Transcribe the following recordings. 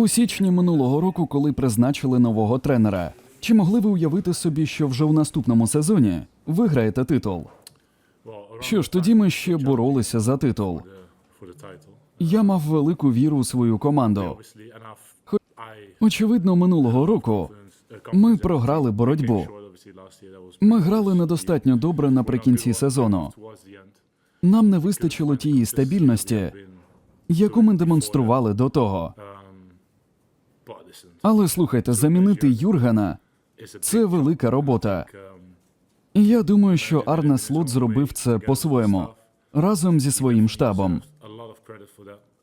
У січні минулого року, коли призначили нового тренера, чи могли ви уявити собі, що вже у наступному сезоні виграєте титул? Що ж, тоді ми ще боролися за титул. Я мав велику віру у свою команду. Очевидно, минулого року ми програли боротьбу. Ми грали недостатньо добре наприкінці сезону. Нам не вистачило тієї стабільності, яку ми демонстрували до того. Але слухайте, замінити Юргена це велика робота. І я думаю, що Арне Слот зробив це по-своєму разом зі своїм штабом.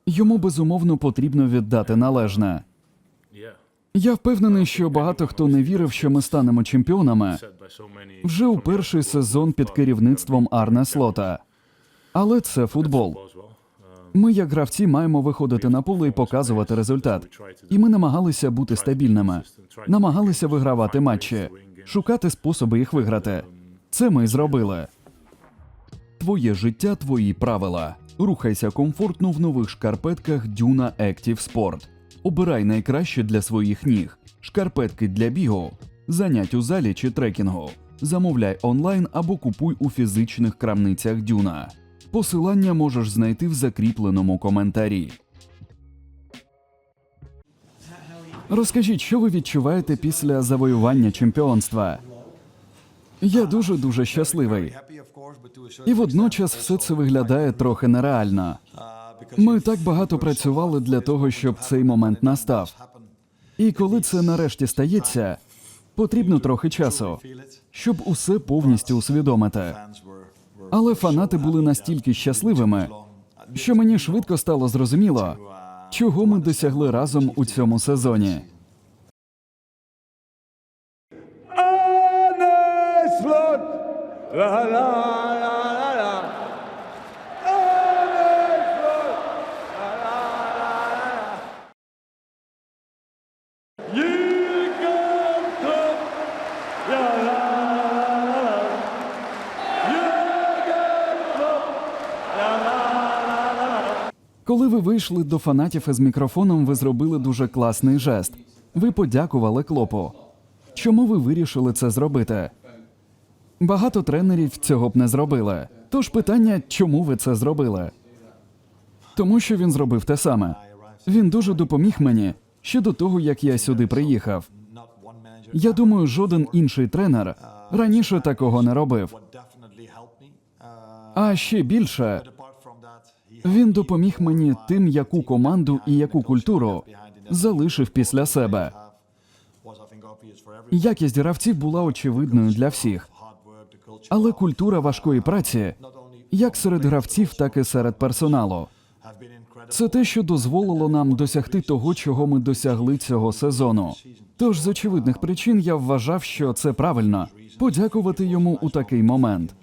Йому безумовно потрібно віддати належне. Я впевнений, що багато хто не вірив, що ми станемо чемпіонами вже у перший сезон під керівництвом Арне Слота. Але це футбол. Ми, як гравці, маємо виходити на поле і показувати результат. І ми намагалися бути стабільними, намагалися вигравати матчі, шукати способи їх виграти. Це ми зробили. Твоє життя, твої правила. Рухайся комфортно в нових шкарпетках Duna Active Sport. Обирай найкраще для своїх ніг. Шкарпетки для бігу, занять у залі чи трекінгу. Замовляй онлайн або купуй у фізичних крамницях Дюна. Посилання можеш знайти в закріпленому коментарі. Розкажіть, що ви відчуваєте після завоювання чемпіонства? Я дуже дуже щасливий. І водночас все це виглядає трохи нереально. Ми так багато працювали для того, щоб цей момент настав. І коли це нарешті стається, потрібно трохи часу, щоб усе повністю усвідомити. Але фанати були настільки щасливими, що мені швидко стало зрозуміло, чого ми досягли разом у цьому сезоні. La la la. Коли ви вийшли до фанатів із мікрофоном, ви зробили дуже класний жест. Ви подякували клопу. Чому ви вирішили це зробити? Багато тренерів цього б не зробили. Тож питання, чому ви це зробили? Тому що він зробив те саме. Він дуже допоміг мені ще до того, як я сюди приїхав. Я думаю, жоден інший тренер раніше такого не робив. А ще більше він допоміг мені тим, яку команду і яку культуру залишив після себе. Якість гравців була очевидною для всіх, але культура важкої праці, як серед гравців, так і серед персоналу. Це те, що дозволило нам досягти того, чого ми досягли цього сезону. Тож з очевидних причин я вважав, що це правильно подякувати йому у такий момент.